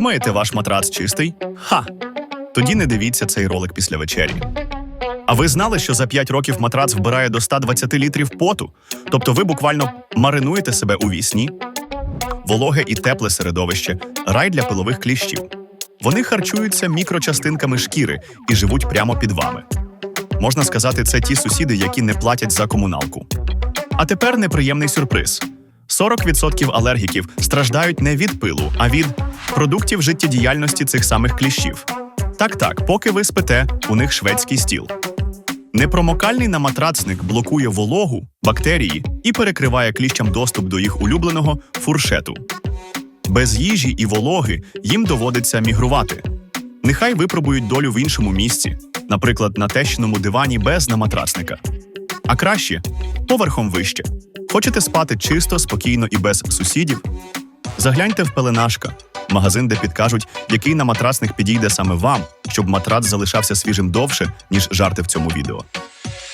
Думаєте, ваш матрац чистий? Ха! Тоді не дивіться цей ролик після вечері. А ви знали, що за 5 років матрац вбирає до 120 літрів поту? Тобто ви буквально маринуєте себе у вісні? Вологе і тепле середовище рай для пилових кліщів. Вони харчуються мікрочастинками шкіри і живуть прямо під вами. Можна сказати, це ті сусіди, які не платять за комуналку. А тепер неприємний сюрприз: 40% алергіків страждають не від пилу, а від продуктів життєдіяльності цих самих кліщів. Так, так, поки ви спите, у них шведський стіл. Непромокальний наматрацник блокує вологу, бактерії і перекриває кліщам доступ до їх улюбленого фуршету. Без їжі і вологи їм доводиться мігрувати. Нехай випробують долю в іншому місці, наприклад, на тещиному дивані без наматрацника. А краще поверхом вище. Хочете спати чисто, спокійно і без сусідів? Загляньте в пеленашка, магазин, де підкажуть, який на наматрацник підійде саме вам, щоб матрац залишався свіжим довше, ніж жарти в цьому відео.